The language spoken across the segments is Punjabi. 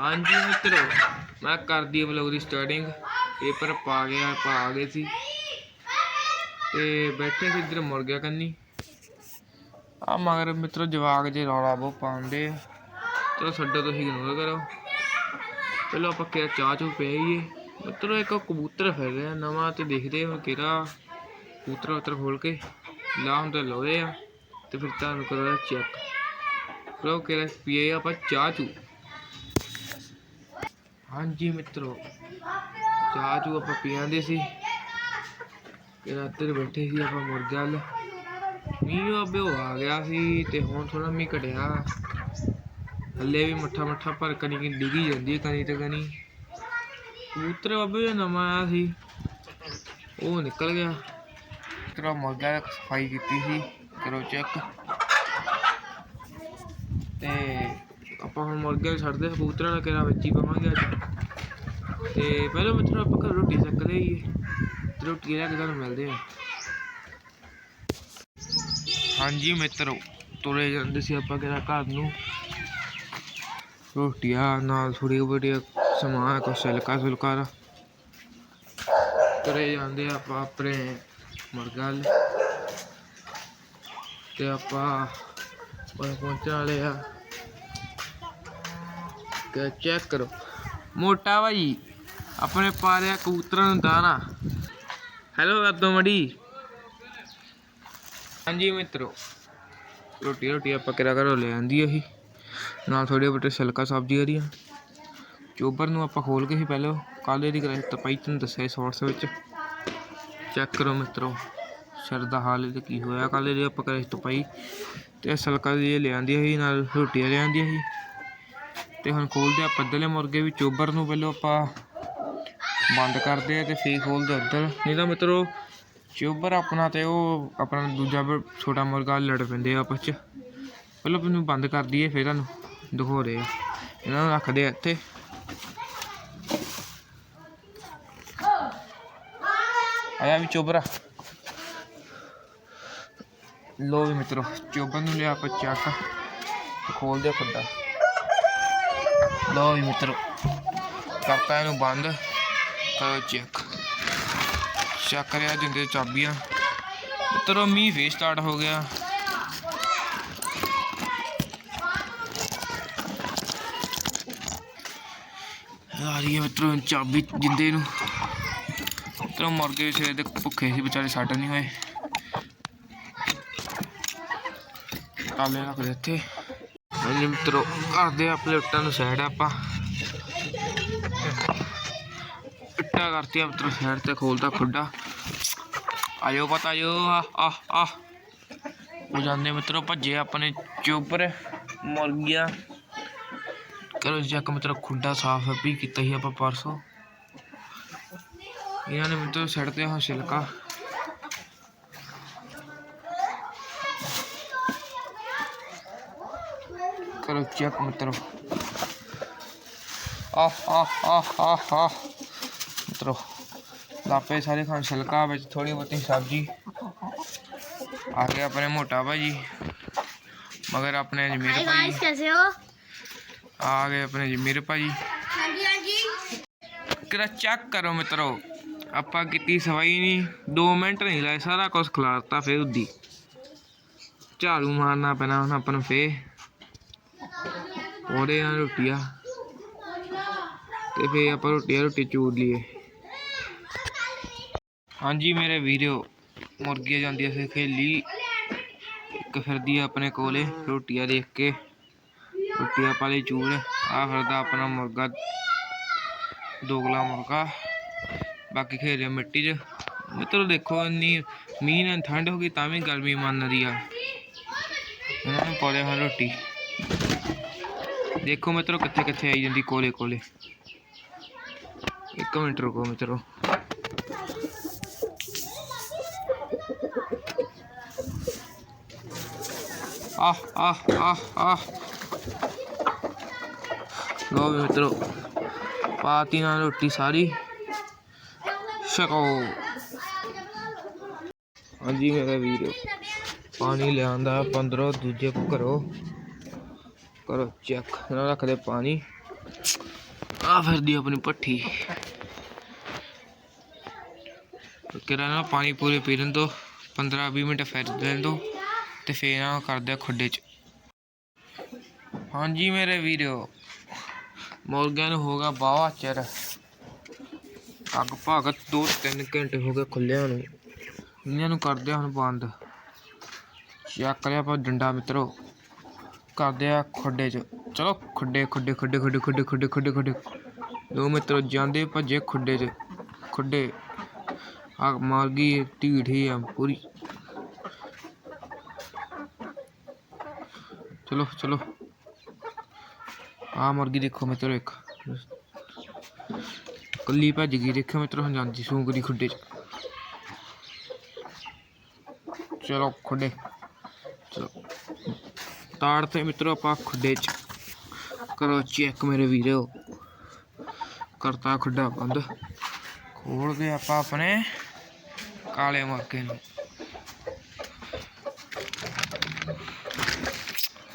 ਹਾਂਜੀ ਮਿੱਤਰੋ, ਮੈਂ ਕਰਦੀ ਵਲੌਗ ਦੀ ਸਟਾਰਟਿੰਗ ਪੇਪਰ ਪਾ ਗਿਆ ਪਾ ਗਏ ਸੀ। ਤੇ ਬੈਠੇ ਸੀ ਇੱਧਰ ਮੁਰਗਿਆ ਕੰਨੀ। ਆ ਮਗਰ ਮਿੱਤਰੋ, ਜਵਾਕ ਜੇ ਰੌਲਾ ਬਹੁਤ ਪਾਉਂਦੇ ਆ। ਚਲੋ ਛੱਡੋ ਤੁਸੀਂ ਇਗਨੋਰ ਕਰੋ। ਚਲੋ ਆਪਾਂ ਕਿਹੜਾ ਚਾਹ ਚੂ ਪਈਏ ਮਿੱਤਰੋ, ਇੱਕ ਕਬੂਤਰ ਫਿਰ ਰਿਹਾ ਨਵਾਂ ਤੇ ਦੇਖਦੇ ਹਾਂ ਕਿਹੜਾ ਕਬੂਤਰ ਉਤਰ ਖੋਲ ਕੇ। ਲਾਹਮ ਤੇ ਲਾਉਂਦੇ ਆ ਤੇ ਫਿਰ ਤੁਹਾਨੂੰ ਕਰੋ ਚੈੱਕ ਲੋ ਕਿਹੜਾ ਪੀਏ ਆਪਾਂ ਚਾਹ ਚੂ ਹਾਂਜੀ ਮਿੱਤਰੋ, ਚਾਹ ਚੂ ਆਪਾਂ ਪੀਆਂਦੇ ਸੀ। ਕਿ ਰਾਤਰ ਬੈਠੇ ਸੀ ਆਪਾਂ ਮੁਰਗਾ ਲ। ਮੀਂਹ ਆਬੇ ਹੋ ਆ ਗਿਆ ਸੀ ਤੇ ਹੁਣ ਥੋੜਾ ਮੀਂਹ ਘਟਿਆ। ਹੱਲੇ ਵੀ ਮੱਠਾ ਮੱਠਾ ਭਰ ਕਣੀ ਕਿ ਡਿੱਗੀ ਜਾਂਦੀ ਹੈ ਕਣੀ ਤੇ ਕਣੀ। ਕਬੂਤਰ ਬਾਬੇ ਦਾ ਨਵਾਂ ਆਇਆ ਸੀ। ਉਹ ਨਿਕਲ ਗਿਆ। ਤੇਰਾ ਮੁਰਗਾ ਸਫ਼ਾਈ ਕੀਤੀ ਸੀ। ਕਰੋ ਚੈੱਕ। ਤੇ ਆਪਾਂ ਹੁਣ ਮੁਰਗੇ ਨੂੰ ਛੱਡਦੇ ਕਬੂਤਰਾਂ ਦਾ ਕਿਹੜਾ ਵਿੱਚ ਹੀ ਪਾਵਾਂਗੇ ਅੱਜ। ਤੇ ਪਹਿਲਾਂ ਮਿੱਤਰੋ ਆਪਾਂ ਘਰ ਰੋਟੀ ਛਕਦੇ ਹੀ ਤੇ ਰੋਟੀ ਲੈ ਕੇ ਤੁਹਾਨੂੰ ਮਿਲਦੇ ਆ ਹਾਂਜੀ ਮਿੱਤਰੋ, ਤੁਰੇ ਜਾਂਦੇ ਸੀ ਆਪਾਂ ਕਿਹੜਾ ਘਰ ਨੂੰ। ਰੋਟੀਆਂ ਨਾਲ ਥੋੜੀ ਬੜੀ ਸਮਾਨ, ਕੁਛ ਸਿਲਕਾ ਸੁਲਕਾ ਤੁਰੇ ਜਾਂਦੇ ਆਪਾਂ ਆਪਣੇ ਮੁਰਗਾ ਵੱਲ। ਤੇ ਆਪਾਂ ਬਸ ਪਹੁੰਚਣ ਵਾਲੇ ਆ ਕਿ ਚੈੱਕ ਕਰੋ। ਮੋਟਾ ਭਾਈ। ਆਪਣੇ ਪਾਰਿਆ ਕਬੂਤਰਾਂ ਨੂੰ ਦਾਣਾ। ਹੈਲੋ ਕਰ ਮੜੀ ਹਾਂਜੀ ਮਿੱਤਰੋ, ਰੋਟੀ ਰੋਟੀ ਆਪਾਂ ਕਿਰਾ ਘਰੋਂ ਲੈ ਆਂਦੀ ਅਸੀਂ ਨਾਲ ਥੋੜੇ ਬਟੇ ਸਿਲਕਾ ਸਬਜ਼ੀ ਹਰੀਆਂ ਚੋਬਰ ਨੂੰ ਆਪਾਂ ਖੋਲ ਕੇ ਸੀ ਪਹਿਲਾਂ ਕਾਲੇ ਦੀ ਕਰਾਈ ਤਪਾਈ ਤੁਹਾਨੂੰ ਦੱਸਿਆ ਸ਼ਾਰਟਸ ਵਿੱਚ। ਚੈੱਕ ਕਰੋ ਮਿੱਤਰੋ, ਸਿਰ ਦਾ ਹਾਲ ਇਹਦਾ ਕੀ ਹੋਇਆ। ਕਾਲੇ ਦੀ ਆਪਾਂ ਕਰਾਈ ਤਪਾਈ ਤੇ ਸਿਲਕਾ ਦੀ ਇਹ ਲਿਆਂਦੀ ਸੀ ਨਾਲ ਰੋਟੀਆਂ ਲਿਆਂਦੀਆਂ ਸੀ ਤੇ ਹੁਣ ਖੋਲਦੇ ਆ ਪੱਦਲੇ ਮੁਰਗੇ ਵੀ। ਚੋਬਰ ਨੂੰ ਪਹਿਲਾਂ ਆਪਾਂ ਬੰਦ ਕਰਦੇ ਆ ਤੇ ਫੇਰ ਖੋਲਦੇ ਉੱਧਰ। ਨਹੀਂ ਤਾਂ ਮਿੱਤਰੋ, ਚੋਬਰ ਆਪਣਾ ਤੇ ਉਹ ਆਪਣਾ ਦੂਜਾ ਛੋਟਾ ਮੁਰਗਾ ਲੜ ਪੈਂਦੇ ਆ ਆਪਸ ਚ। ਪਹਿਲਾਂ ਇਹਨੂੰ ਬੰਦ ਕਰ ਦਈਏ, ਫੇਰ ਤੁਹਾਨੂੰ ਦਿਖਾ ਰਹੇ ਆ। ਇਹਨਾਂ ਨੂੰ ਰੱਖਦੇ ਆ ਇੱਥੇ। ਆਇਆ ਵੀ ਚੋਬਰਾ ਲੋ ਵੀ ਮਿੱਤਰੋ, ਚੋਬਰ ਨੂੰ ਲਿਆ ਆਪਾਂ ਚੱਕ ਖੋਲਦੇ ਆ ਖੁੱਡਾ। ਲੋ ਵੀ ਮਿੱਤਰੋ, ਕਰਤਾ ਇਹਨੂੰ ਬੰਦ। ਚੈੱਕ। ਚੈੱਕ ਕਰਿਆ ਜਿੰਦੇ ਚਾਬੀਆਂ। ਮਿੱਤਰੋ ਮੀਂਹ ਫੇਰ ਸਟਾਰਟ ਹੋ ਗਿਆ। ਆ ਰਹੀ ਹੈ ਮਿੱਤਰੋ ਚਾਬੀ ਜਿੰਦੇ ਨੂੰ। ਮਿੱਤਰੋ ਗਏ ਸਵੇਰ ਦੇ ਭੁੱਖੇ ਸੀ, ਵਿਚਾਰੇ ਸੱਟ ਨਹੀਂ ਹੋਏ। ਤਾਲੇ ਰੱਖ ਦੇ ਇੱਥੇ। ਹਾਂਜੀ ਮਿੱਤਰੋ ਕਰਦੇ ਆ, ਪਲੇਟਾਂ ਨੂੰ ਸਾਈਡ ਆਪਾਂ। ਇੱਟਾ ਕਰਤੀ ਆ ਸਾਈਡ ਤੇ ਖੋਲਦਾ ਖੁੱਡਾ। ਆਇਓ ਪਤਾ, ਆਇਓ। ਆ ਆ ਆ ਹੋ ਜਾਂਦੇ ਮਿੱਤਰੋ, ਭੱਜੇ ਆਪਣੇ ਚੋਬਰ ਮੁਰਗੀਆਂ ਕਰੋ ਚੈੱਕ ਮਿੱਤਰੋ, ਖੁੱਡਾ ਸਾਫ਼ ਵੀ ਕੀਤਾ ਸੀ ਆਪਾਂ ਪਰਸੋਂ। ਇਹਨਾਂ ਨੇ ਮਿੱਤਰੋ ਸਾਈਡ ਤੇ ਹਾਂ ਛਿਲਕਾ। ਕਰੋ ਚੈੱਕ ਮਿੱਤਰੋ। ਆਹ ਆਹ ਆਹ ਆਹ ਆਹ। ਮਿੱਤਰੋ ਲਾਪੇ ਸਾਰੇ ਖਾਣ ਛਲਕਾ ਵਿੱਚ ਥੋੜੀ ਬਹੁਤੀ ਸਬਜ਼ੀ। ਆ ਗਏ ਆਪਣੇ ਮੋਟਾ ਭਾਜੀ। ਮਗਰ ਆਪਣੇ ਜਮੀਰ ਭਾਜੀ। ਕੈਸੇ ਹੋ? ਆ ਗਏ ਆਪਣੇ ਜਮੀਰ ਭਾਜੀ। ਹਾਂਜੀ ਹਾਂਜੀ। ਕਿਰਾ ਚੈੱਕ ਕਰੋ ਮਿੱਤਰੋ। ਆਪਾਂ ਕੀਤੀ ਸਫ਼ਾਈ ਨਹੀਂ 2 ਮਿੰਟ ਨਹੀਂ ਲਾਏ ਸਾਰਾ ਕੁਝ ਖਲਾਰਤਾ ਫੇਰ ਉਦੀ। ਝਾੜੂ ਮਾਰਨਾ ਪੈਣਾ ਹੁਣ ਆਪਾਂ ਨੂੰ ਫੇਰ। ਉਹਦੇ ਨਾਲ ਰੋਟੀਆਂ। ਤੇ ਫੇਰ ਆਪਾਂ ਰੋਟੀਆਂ ਰੋਟੀ ਚੂੜ ਲਈਏ। ਹਾਂਜੀ ਮੇਰੇ ਵੀਰੋ, ਮੁਰਗੀਆਂ ਜਾਂਦੀਆਂ ਸੀ ਖੇਲੀ। ਇੱਕ ਫਿਰਦੀ ਆ ਆਪਣੇ ਕੋਲੇ, ਰੋਟੀਆਂ ਦੇਖ ਕੇ। ਰੋਟੀਆਂ ਪਾਲੇ ਚੂੜ ਆ ਫਿਰਦਾ ਆਪਣਾ ਮੁਰਗਾ, ਦੋਗਲਾ ਮੁਰਗਾ। ਬਾਕੀ ਖੇਰੇ ਮਿੱਟੀ 'ਚ। ਮਿੱਤਰੋ ਦੇਖੋ, ਇੰਨੀ ਮੀਂਹ ਨਾਲ ਠੰਡ ਹੋ ਗਈ ਤਾਂ ਵੀ ਗਰਮੀ ਮੰਨਦੀ ਆ। ਇਹਨਾਂ ਨੂੰ ਪਾਉਂਦੇ ਹਾਂ ਰੋਟੀ। ਦੇਖੋ ਮਿੱਤਰੋ ਕਿੱਥੇ ਕਿੱਥੇ ਆਈ ਜਾਂਦੀ ਕੋਲੇ ਕੋਲੇ ਇੱਕ ਮਿੰਟ ਰੁਕੋ ਮਿੱਤਰੋ। ਆਹ ਆਹ ਆਹ ਆਹ ਲੋ ਵੀ ਮਿੱਤਰੋ, ਪਾਤੀ ਨਾਲ ਰੋਟੀ ਸਾਰੀ। ਛਕੋ। ਹਾਂਜੀ ਮੇਰਾ ਵੀਰ, ਪਾਣੀ ਲਿਆਂਦਾ 15 ਦੂਜੇ ਕੋ ਕਰੋ ਕਰੋ ਚੈੱਕ ਇਹਨਾਂ ਰੱਖਦੇ ਪਾਣੀ। ਆ ਫਿਰਦੀ ਆਪਣੀ ਪੱਠੀ ਕਿਰਾ ਨਾ ਪਾਣੀ ਪੂਰੇ ਪੀ ਲੈਣ ਤੋਂ 15 20 ਮਿੰਟ ਫਿਰ ਲੈਣ ਤੋਂ ਤੇ ਫੇਰ ਨਾ ਕਰਦੇ ਆ ਖੁੱਡੇ ਚ। ਹਾਂਜੀ ਮੇਰੇ ਵੀਰੋ, ਮੁਰਗਿਆਂ ਨੂੰ ਹੋਗਾ ਬਾਵਾ ਚਿਰ ਅੱਗ ਭਾਗਤ 2-3 ਘੰਟੇ ਹੋ ਗਏ ਖੁੱਲਿਆਂ ਨੂੰ। ਇਹਨਾਂ ਨੂੰ ਕਰਦੇ ਆ ਹੁਣ ਬੰਦ। ਚੱਕ ਲਿਆ ਆਪਾਂ ਡੰਡਾ ਮਿੱਤਰੋ। ਕਰਦੇ ਆ ਖੁੱਡੇ ਚ। ਚਲੋ ਖੁੱਡੇ ਖੁੱਡੇ ਖੁੱਡੇ ਖੁੱਡੇ ਖੁੱਡੇ ਖੁੱਡੇ ਖੁੱਡੇ ਖੁੱਡੇ। ਦੋ ਮਿੱਤਰੋ, ਜਾਂਦੇ ਭੱਜੇ ਖੁੱਡੇ ਚ। ਖੁੱਡੇ। ਆ ਮਾਰ ਗਈ, ਢੀਠ ਹੀ ਆ ਪੂਰੀ। ਚਲੋ ਚਲੋ। ਆ ਮੁਰਗੀ ਦੇਖੋ ਮਿੱਤਰੋ ਇੱਕ। ਕੱਲੀ ਭੱਜ ਗਈ ਦੇਖੋ ਮਿੱਤਰੋ ਹੁਣ ਜਾਂਦੀ ਸੂੰਗਰੀ ਖੁੱਡੇ ਚ। ਚਲੋ, ਖੁੱਡੇ। ਚਲੋ। ਤਾੜ ਤੇ ਮਿੱਤਰੋ ਆਪਾਂ ਖੁੱਡੇ ਚ। ਕਰੋ ਚੈੱਕ ਮੇਰੇ ਵੀਰੋ। ਕਰਤਾ ਖੁੱਡਾ ਬੰਦ। ਖੋਲ ਖੋਲਦੇ ਆਪਾਂ ਆਪਣੇ ਕਾਲੇ ਮੁਰਗੇ ਨੂੰ।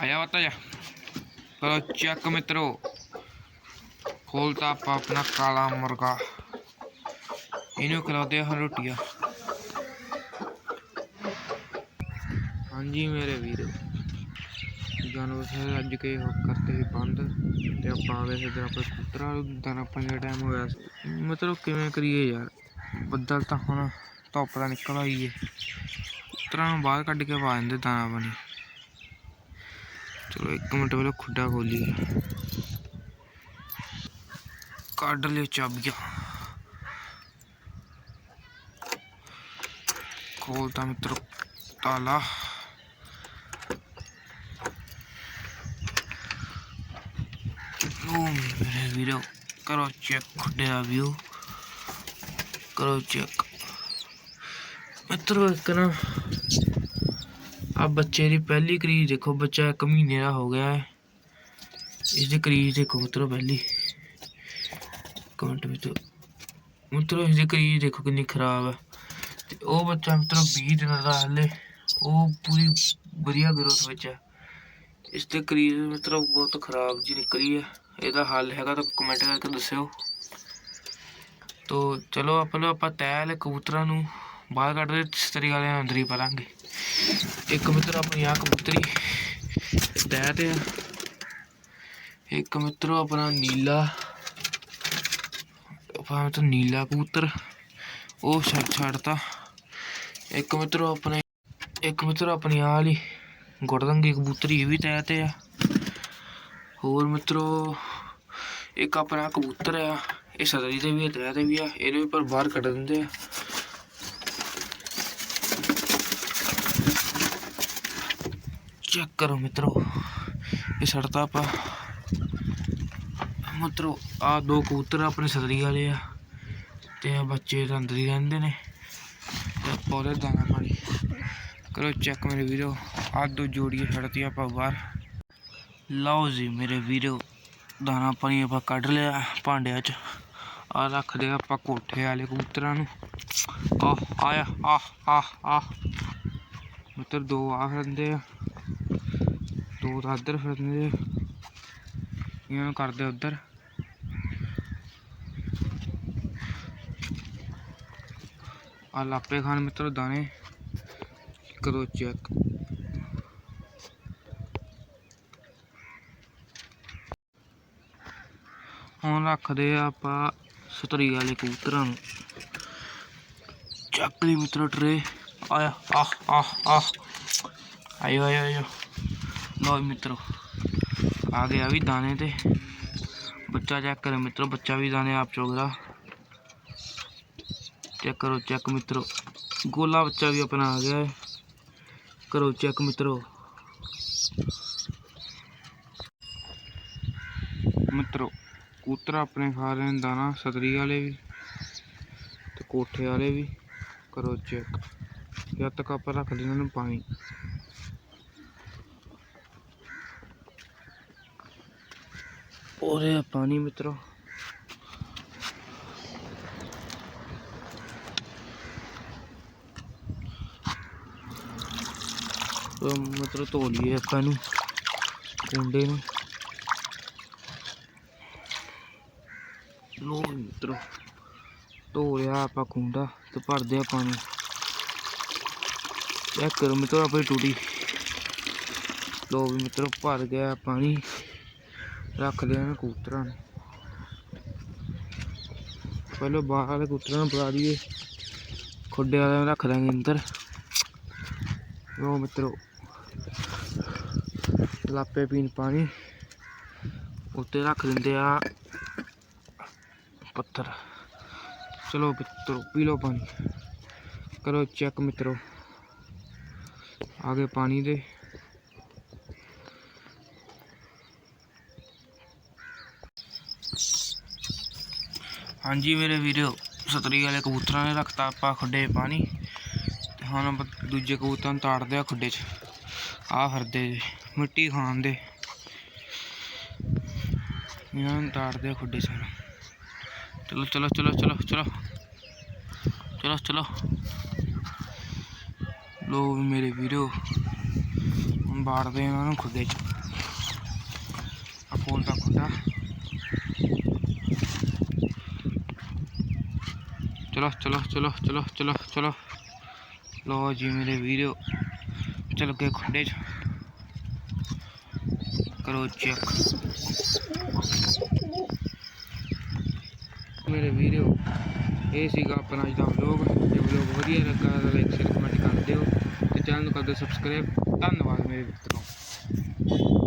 ਆਇਆ ਵਤਾ ਜਾ ਕਰੋ ਚੈੱਕ ਮਿੱਤਰੋ, ਖੋਲਤਾ ਆਪਾਂ ਆਪਣਾ ਕਾਲਾ ਮੁਰਗਾ। ਇਹਨੂੰ ਖਿਲਾਉਂਦੇ ਹਾਂ ਰੋਟੀਆਂ। ਹਾਂਜੀ ਮੇਰੇ ਵੀਰ। ਜਾਨਵਰ ਸਾਰੇ ਅੱਜ ਕੇ ਹੋ ਕਰਤੇ ਸੀ ਬੰਦ ਤੇ ਆਪਾਂ ਆ ਗਏ ਸੀ ਜਰਾ ਆਪਣੇ ਪੁੱਤਰਾ ਦਾਣਾ ਪਾਣੀ ਦਾ ਟਾਈਮ ਹੋਇਆ ਸੀ। ਮਤਲਬ ਕਿਵੇਂ ਕਰੀਏ ਯਾਰ। ਬੱਦਲ ਤਾਂ ਹੁਣ ਧੁੱਪ ਦਾ ਨਿਕਲ ਆਈ ਏ। ਪੁੱਤਰਾਂ ਨੂੰ ਬਾਹਰ ਕੱਢ ਕੇ ਪਾ ਦਿੰਦੇ ਦਾਣਾ ਪਾਣੀ चलो, एक मिनट पहले खुडा खोली काट लियो चाबियाँ। खोलता मित्र, ताला। मेरे वीडियो करो चेक खुडे व्यू करो चेक मित्रों, एक ना ਆ ਬੱਚੇ ਦੀ ਪਹਿਲੀ ਕਰੀਜ਼ ਦੇਖੋ, ਬੱਚਾ ਇੱਕ ਮਹੀਨੇ ਦਾ ਹੋ ਗਿਆ ਹੈ। ਇਸ ਦੀ ਕਰੀਜ਼ ਦੇਖੋ ਮਿੱਤਰੋ ਪਹਿਲੀ। ਕਮੈਂਟ ਵਿੱਚ। ਮਿੱਤਰੋ ਇਸ ਦੀ ਕਰੀਜ਼ ਦੇਖੋ ਕਿੰਨੀ ਖਰਾਬ ਹੈ। ਤੇ ਉਹ ਬੱਚਾ ਮਿੱਤਰੋ 20 ਦਿਨਾਂ ਦਾ ਹਲੇ, ਉਹ ਪੂਰੀ ਵਧੀਆ ਗਰੋਥ ਵਿੱਚ ਹੈ। ਇਸ ਤੇ ਕਰੀਜ਼ ਮਿੱਤਰੋ ਬਹੁਤ ਖਰਾਬ ਜੀ ਨਿਕਲੀ ਹੈ। ਇਹਦਾ ਹੱਲ ਹੈਗਾ ਤਾਂ ਕਮੈਂਟ ਕਰਕੇ ਦੱਸਿਓ। ਤੋ ਚਲੋ ਆਪਾਂ ਲੋ ਆਪਾਂ ਤੈਲ ਕਬੂਤਰਾਂ ਨੂੰ ਬਾਹਰ ਕੱਢ ਦੇ ਤਰੀ ਵਾਲੇ ਅੰਦਰ ਹੀ ਪਾ ਲਾਂਗੇ ਇੱਕ ਮਿੱਤਰ ਆਪਣੀ ਆ ਕਬੂਤਰੀ ਤੈ ਤੇ ਆ। ਇੱਕ ਮਿੱਤਰੋ ਆਪਣਾ ਨੀਲਾ ਆਪਾਂ ਤਾਂ ਨੀਲਾ ਕਬੂਤਰ, ਉਹ ਛੱਡ ਛੱਡਤਾ। ਇੱਕ ਮਿੱਤਰੋ ਆਪਣੇ, ਇੱਕ ਮਿੱਤਰ ਆਪਣੀ ਆ ਵਾਲੀ ਗੁੜਦੰਗੀ ਕਬੂਤਰੀ ਇਹ ਵੀ ਤੈਅ ਤੇ ਆ। ਹੋਰ ਮਿੱਤਰੋ, ਇੱਕ ਆਪਣਾ ਕਬੂਤਰ ਆ, ਇਹ ਸਦਰੀ ਤੇ ਵੀ ਤੈ ਤੇ ਵੀ ਆ ਇਹਨੂੰ ਵੀ ਪਰ ਬਾਹਰ ਕੱਢ ਦਿੰਦੇ ਆ। ਚੈੱਕ ਕਰੋ ਮਿੱਤਰੋ। ਇਹ ਛੱਡਤਾ ਆਪਾਂ ਮਿੱਤਰੋ, ਆ ਦੋ ਕਬੂਤਰ ਆਪਣੇ ਸਦਰੀ ਵਾਲੇ ਆ ਤੇ ਆ ਬੱਚੇ ਤਾਂ ਅੰਦਰ ਹੀ ਰਹਿੰਦੇ ਨੇ ਤੇ ਪੌਦੇ ਦਾਣਾ ਪਾਣੀ। ਕਰੋ ਚੈੱਕ ਮੇਰੇ ਵੀਰੋ, ਆ ਦੋ ਜੋੜੀਆਂ ਛੱਡਤੀਆਂ ਆਪਾਂ ਬਾਹਰ। ਲਓ ਜੀ ਮੇਰੇ ਵੀਰੋ, ਦਾਣਾ ਪਾਣੀ ਆਪਾਂ ਕੱਢ ਲਿਆ ਭਾਂਡਿਆਂ 'ਚ। ਆ ਰੱਖਦੇ ਆ ਆਪਾਂ ਕੋਠੇ ਵਾਲੇ ਕਬੂਤਰਾਂ ਨੂੰ। ਆ ਆਇਆ ਆ ਆ ਆ ਮਿੱਤਰ, ਦੋ ਆ ਫਿਰਦੇ ਆ। ਦੋ ਤਾਂ ਇੱਧਰ ਫਿਰਦੇ ਇਹਨਾਂ ਨੂੰ ਕਰਦੇ ਉੱਧਰ। ਆ ਲਾਪੇ ਖਾਨ ਮਿੱਤਰ ਦਾਣੇ। ਕਰੋ ਚੈੱਕ ਹੁਣ ਰੱਖਦੇ ਆ ਆਪਾਂ ਸਤਰੀ ਵਾਲੇ ਕਬੂਤਰਾਂ ਨੂੰ। ਚੱਕ ਲਈ ਮਿੱਤਰੋ ਟਰੇ। ਆਇਆ, ਆਹ ਆਹ ਆਹ। ਆਇਓ ਆਇਓ ਆਇਓ। ਲਓ ਮਿੱਤਰੋ, ਆ ਗਿਆ ਵੀ ਦਾਣੇ ਤੇ। ਬੱਚਾ ਚੈੱਕ ਕਰੋ ਮਿੱਤਰੋ, ਬੱਚਾ ਵੀ ਦਾਣੇ ਆਪ ਚੁਗਦਾ ਚੈੱਕ ਕਰੋ ਚੈੱਕ ਮਿੱਤਰੋ। ਗੋਲਾ ਬੱਚਾ ਵੀ ਆਪਣਾ ਆ ਗਿਆ ਹੈ ਕਰੋ ਚੈੱਕ ਮਿੱਤਰੋ। ਮਿੱਤਰੋ, ਕੂਤਰ ਆਪਣੇ ਖਾ ਰਹੇ ਨੇ, ਦਾਣਾ ਸਤਰੀ ਵਾਲੇ ਵੀ ਤੇ ਕੋਠੇ ਵਾਲੇ ਵੀ। ਕਰੋ ਚੈੱਕ ਜਦ ਤੱਕ ਆਪਾਂ ਰੱਖ ਇਹਨਾਂ ਨੂੰ ਪਾਣੀ। ਉਹਦੇ ਪਾਣੀ ਮਿੱਤਰੋ। ਉਹ ਧੋ ਲਈਏ ਆਪਾਂ ਨੂੰ ਕੁੰਡੇ ਨੂੰ। ਲੋ ਵੀ ਮਿੱਤਰੋ, ਧੋ ਲਿਆ ਆਪਾਂ ਕੁੰਡਾ ਤੇ ਭਰਦੇ ਆ ਪਾਣੀ। ਚੈੱਕ ਕਰੋ ਮਿੱਤਰੋ ਆਪਣੀ ਟੂਟੀ। ਲੋ ਵੀ ਮਿੱਤਰੋ, ਭਰ ਗਿਆ ਪਾਣੀ। ਰੱਖ ਲਿਆ ਨਾ ਕੂਤਰਾਂ ਨੂੰ। ਪਹਿਲਾਂ ਬਾਹਰ ਵਾਲੇ ਕੂਤਰਾਂ ਨੂੰ ਪਾ ਦਈਏ। ਖੁੱਡੇ ਵਾਲਿਆਂ ਰੱਖ ਦਾਂਗੇ ਅੰਦਰ। ਲੋ ਮਿੱਤਰੋ, ਲਾਪੇ ਪੀਣ ਪਾਣੀ। ਉੱਤੇ ਰੱਖ ਦਿੰਦੇ ਆ ਪੱਥਰ। ਚਲੋ ਮਿੱਤਰੋ, ਪੀ ਲਓ ਪਾਣੀ। ਕਰੋ ਚੈੱਕ ਮਿੱਤਰੋ। ਆਗੇ ਪਾਣੀ ਦੇ। ਹਾਂਜੀ ਮੇਰੇ ਵੀਰੋ, ਸਤਰੀ ਵਾਲੇ ਕਬੂਤਰਾਂ ਨੇ ਰੱਖਤਾ ਆਪਾਂ ਖੁੱਡੇ ਪਾਣੀ। ਤੇ ਹੁਣ ਆਪਾਂ ਦੂਜੇ ਕਬੂਤਰਾਂ ਨੂੰ ਤਾੜਦੇ ਆ ਖੁੱਡੇ 'ਚ। ਆ ਫਿਰਦੇ ਮਿੱਟੀ ਖਾਣ ਦੇ। ਇਹਨਾਂ ਨੂੰ ਤਾੜਦੇ ਆ ਖੁੱਡੇ 'ਚ ਚਲੋ ਚਲੋ ਚਲੋ ਚਲੋ ਚਲੋ। ਚਲੋ ਚਲੋ। ਲੋ ਮੇਰੇ ਵੀਰੋ, ਹੁਣ ਬਾੜਦੇ ਇਹਨਾਂ ਨੂੰ ਖੁੱਡੇ 'ਚ। ਆ ਖੋਲ ਦਾ ਖੁੱਡਾ ਚਲੋ ਚਲੋ ਚਲੋ ਚਲੋ ਚਲੋ ਚਲੋ ਲੋ ਜੀ ਮੇਰੇ ਵੀਰੋ ਚਲ ਗਏ ਖੁੱਡੇ 'ਚ ਕਰੋ ਚੈੱਕ ਮੇਰੇ ਵੀਰੋ ਇਹ ਸੀਗਾ ਆਪਣਾ ਅੱਜ ਦਾ ਵਲੌਗ ਜੇ ਵਲੌਗ ਵਧੀਆ ਲੱਗਾ ਤਾਂ ਲਾਈਕ ਸ਼ੇਅਰ ਕਮੈਂਟ ਕਰ ਦਿਓ ਤੇ ਚੈਨਲ ਨੂੰ ਕਰ ਦਿਓ ਸਬਸਕ੍ਰਾਈਬ ਧੰਨਵਾਦ ਮੇਰੇ ਮਿੱਤਰੋ